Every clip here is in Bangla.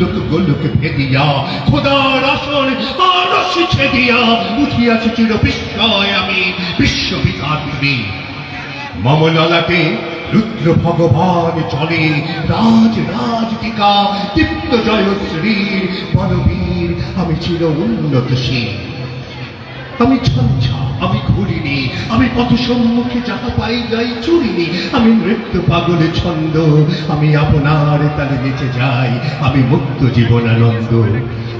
ভুল্লুক গোল্লুক ভেদিয়া, খোদার ছেদিয়া চির বিস্ময় আমি বিশ্ববিধাত্রী মম ললাটে রুদ্র ভগবান চলে, রাজ রাজটিকা, দীপ্ত জয়শ্রীর বলবীর, আমি চির উন্নতশীল। আমি ছঞ্ছা আমি ঘুরিনি, আমি পথ সম্মুখে যাহা পাই যাই চুরিনি, আমি নৃত্য পাগলে ছন্দ, আমি আপনার তালে বেঁচে যাই, আমি মুক্ত জীবনানন্দ,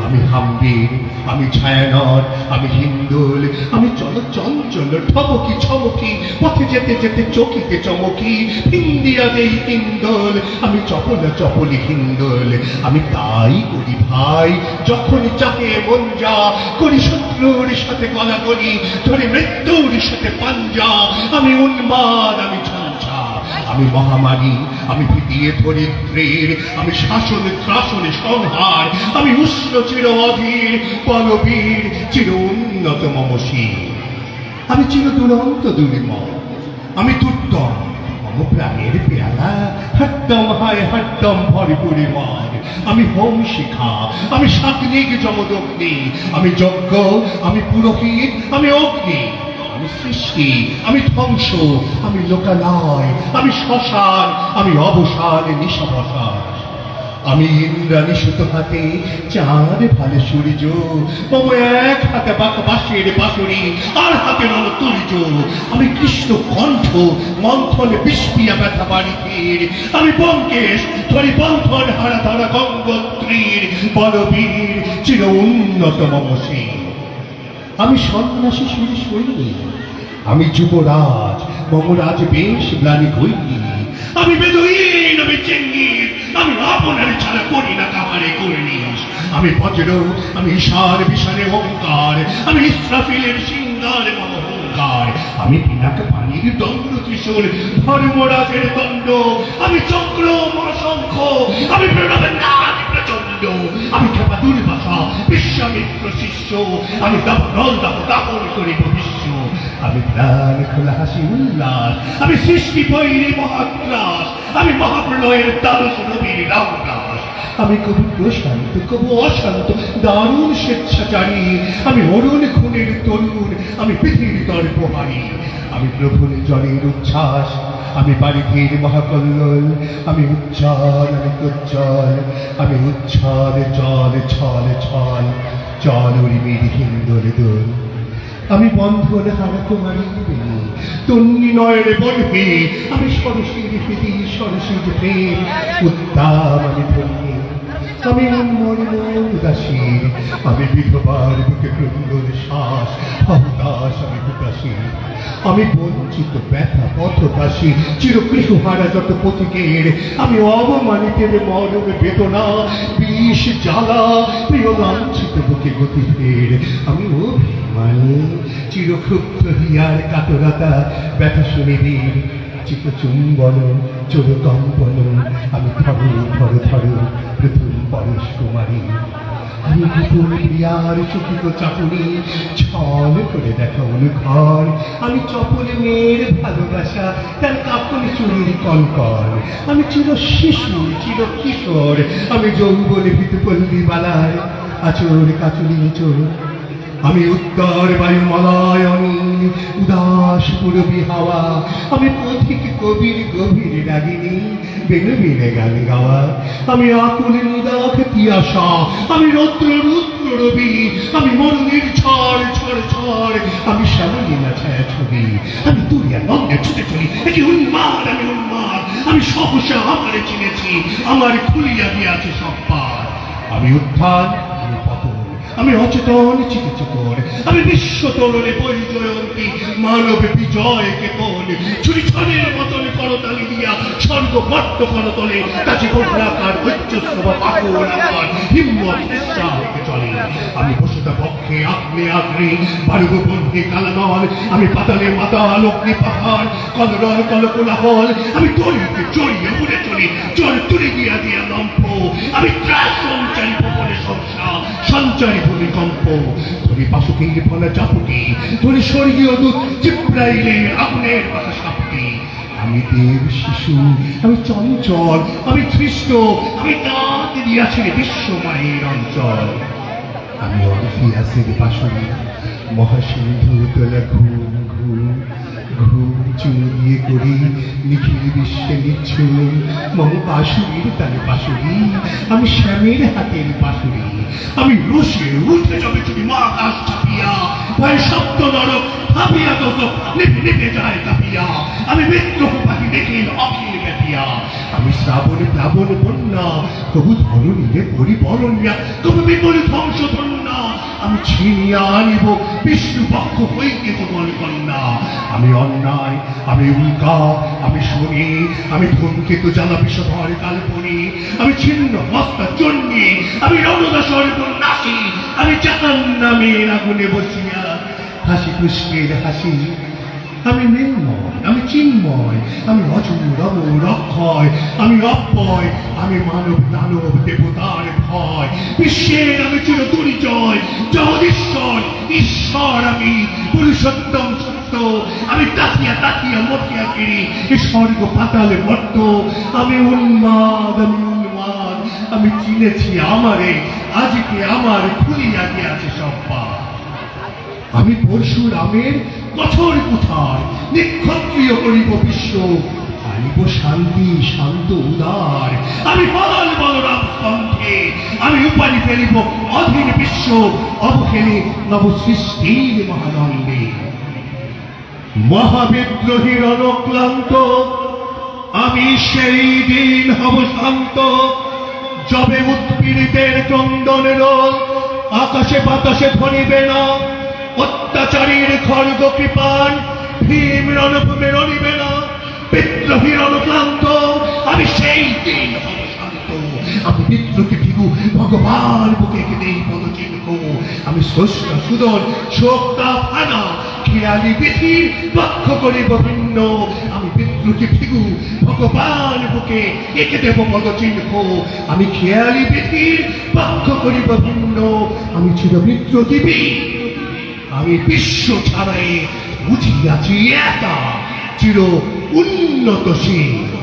আমি হাম্বির, আমি ছায়ানর, আমি হিন্দুল, আমি চল চঞ্চল, ঠমকি ছমকি, পথে যেতে যেতে চকিতে চমকি হিন্দিয়া দেই হিন্দল আমি চপল চপলি হিন্দল, আমি তাই করি ভাই, যখন চাহে মন যা, করি শত্রুর সাথে গলা করি, ধরে মৃত্যুর সাথে পাঞ্জা, আমি উন্মাদ, আমি আমি মহামারী, আমি ভিতিয়ে ধরিত্রীর, আমি শাসন ত্রাসন সংহার, আমি উষ্ণ চির অধীর পলবীর চির উন্নত মমশীর আমি চির দুরন্ত দুর্ম আমি দুর্দম হট্টম হায় হট্টম করে মার আমি হোম শিখা আমি সাগ্নিক যমদগ্নি, আমি যজ্ঞ, আমি পুরোহিত, আমি অগ্নি, আমি সৃষ্টি, আমি ধ্বংস, আমি লোকালয়, আমি শ্মশান, আমি অবসান নিশাবসান। আমি ইন্দ্রাণী সুতো হাতে চাঁদ ভালে সূর্য এক হাতে বাক বাঁশের বাঁশরি, আর হাতে রণ তুর্য আমি কৃষ্ণ কণ্ঠ, মন্থন বিস্পিয়া ব্যথা বাড়িতে আমি বঙ্কেশ ধরি বন্ধন হারা ধরা গঙ্গোত্রীর। বলবীর চির উন্নত মম শির। আমি সন্ন্যাসী সুরে সৈনিক আমি যুবরাজ, মমরাজ বেশ গ্লানি কইনি আমি বেদুইন আমি চেঙ্গিস আমি আপনার ছাড়া করি না কাহারে করিনিস আমি বজ্র আমি ঈশার বিশারে ওঙ্কার আমি ইসরাফিলের সিংহার মহঙ্কার আমি পিনাক পানির দণ্ড, ত্রিশূল ধর্মরাজের দণ্ড। আমি চক্র, মহাশঙ্খ, আমি প্রণবের নাগ প্রচণ্ড। আমি খেপা দুর্বাসা, বিশ্বামিত্র শিষ্য। আমি করি ভবিষ্য আমি প্রাণ খোলা হাসি উল্লাস, আমি সৃষ্টি বৈরী মহাত্রাস আমি মহাপ্রলয়ের দ্বাদশ রবির রামদাস। আমি কবি প্রশান্ত, কবু অশান্ত, দারুণ স্বেচ্ছাচারী, আমি অরুণ খুনের তরুণ, আমি পৃথিবীর তর্পহারী আমি প্রভুর জলের উচ্ছ্বাস, আমি বাড়িটির মহাকল্লোল, আমি উজ্জ্বল আমি উজ্জ্বল, আমি উচ্ছল জল, ছল ছল চল উর্মির হিন্দোল দোল। আমি বন্ধন হারা কুমারী তন্নি নয়নে বলবে, আমি সরসীর প্রীতি সরসীর প্রেম উত্তাম আমি ধন্যী আমি উন্মর্ম উদাসীর আমি বিধবার বুকে ক্রন্দন শ্বাস হতাশ আমি উদাসী আমি বঞ্চিত, ব্যথা, পথদাসী চিরগৃহহারা যত পথিকের। আমি অবমানিতের মরম বেদনা, বিষ, জ্বালা, প্রিয় লাঞ্ছিত বুকে গতিদের আমি অভিমানী চিরক্ষুব্ধ হিয়ার কাতরতা ব্যথা শুনিবীর চিত চুম্বন চোর কম্পন আমি ধরো ধরো ধরো প্রথম পরেশ কুমারী আমি গোপন প্রিয়ার চকিত চাপুনি ছল করে দেখা অনুঘর। আমি চপলে মেয়ের ভালোবাসা, তার কাপড় চুরির কনকর আমি চির শিশু চির কিশোর আমি যৌবনে ভিতপল্লী বালায়। আচর কাচুরি চোর আমি উত্তর বায়ুমলয় অনিল উদাস পুরবী হাওয়া আমি পথিক কবির, গভীর রাগিনী, বেনে বেনে গান গাওয়া। আমি আকুল নিদাখ তিয়াসা আমি রৌদ্র রুদ্র রবি। আমি মরুনির ছড় ঝড় ঝড়। আমি শ্যামলীলা ছায়া ছবি। আমি দুরিয়া নন্দে ছুটে চলি। এটি উন্মাদ, আমি উন্মাদ। আমি সহসা আমারে চিনেছি। আমার খুলিয়া দিয়াছে সব পার আমি উত্থান আমি পতন আমি অচেতন, চিকিৎসকর। আমি বিশ্ব তরণে পরিচয়ন্তী, মানব বিজয় কেতন ছুরি ছড়ের মতন করতালি দিয়া স্বর্গ মর্ত করতলে কাছে কোটলাকার উচ্চস্তবা পাকড় আমার হিম্মত উৎসাহকে চলে। আমি বসুতা পক্ষে আগ্নে আগ্নে বারুগ বন্ধে কালানল আমি পাতালে মাতাল, অগ্নি পাহাড় কলরল কলকোলাহল আমি তরিতে জড়িয়ে উড়ে চলি জল তুলে দিয়া দিয়া লম্ফ। আমি ত্রাস সঞ্চারী সংসা ভূমিকম্প। ফলে চাপুটি স্বর্গীয় কথা সাপটি আমি দেব শিশু, আমি চঞ্চল, আমি খ্রিস্ট আমি দাঁত দিয়াছেন বিশ্ব মায়ের অঞ্চল। আমি অরফিয়াসের বাসনে মহাসিন্ধু তোলা ঘুম ঘুম ঘুম চুরিয়ে করি, নিখিল বিশ্বে নিচ্ছুম মম পাশুরির তালে পাশুরি আমি শ্যামের হাতের পাশুরি আমি রসে উঠে যাবে তুমি মা আকাশ চাপিয়া, ভয় শব্দ নরক ভাবিয়া দোষ নিভে নিভে যায় কাপিয়া, আমি বিদ্রোহ পাখি দেখি অখিল ব্যাপিয়া, আমি শ্রাবণে প্লাবন বন্যা, তবু ধরণীরে পরিবরণিয়া তবু বিপরীত ধ্বংস ধন্যা আমি ছিনিয়া আনিব বিষ্ণু পক্ষ হইতে তোমার কন্যা আমি অন্যায়, আমি উল্কা, আমি শনি, আমি ধূমকেতু জ্বালা বিষধর কাল্পনি, আমি ছিন্ন, মস্তা জন্যে আমি রণদাসর নাসি আমি চাকান নামের আগুনে বসিয়া হাসি পুষ্পের হাসি। আমি মৃন্ময় আমি চিন্ময়, আমি অজুর রব রক্ষয় আমি অব্যয়, আমি মানব দানব দেবতার ভয়। বিশ্বের আমি চির দুর্জয় জগদীশ্বর, ঈশ্বর আমি পুরুষোত্তম আমি তাকিয়া তাকিয়া মতিয়া এ স্বর্গ পাতালে মর্ত। আমি উন্মাদ আমি উন্মাদ। আমি চিনেছি আমারে। আজকে আমার খুলিয়া গিয়াছে সব পা আমি পরশুরামের কঠোর কুঠার, নিক্ষত্রিয় করিব বিশ্ব। আনিব শান্তি, শান্ত, উদার। আমি বল বলরাম স্তম্ভে। আমি উপারি ফেলিব অধীন বিশ্ব। অবহেলে নব সৃষ্টির মহানন্দে। মহাবিদ্রোহীর অনক্লান্ত আমি সেই দিন হব শান্ত। যবে উৎপীড়িতের ক্রন্দন রোল, আকাশে বাতাসে ধরিবে না। অত্যাচারীর খড়গ কৃপান, ভীম রণভূমে রণিবে না। বিদ্রোহীর অনুক্লান্ত আমি সেই দিন আমি বিদ্রোহী ভিগু ভগবান বুকে কেঁদেই পদচিহ্ন। আমি স্রষ্টা সুদন শোকটা ফানা। খেয়ালি পৃথিবীর পক্ষ করিব ভিন্ন। আমি বিদ্যুতি ভিগু, ভগবান বুকে একে দেব পদচিহ্ন আমি খেয়ালি পৃথিবীর পক্ষ করিব ভিন্ন। আমি ছিল বিদ্রোহী আমি বিশ্ব ছাড়াই বুঝিয়াছি একা, চির উন্নতশীল।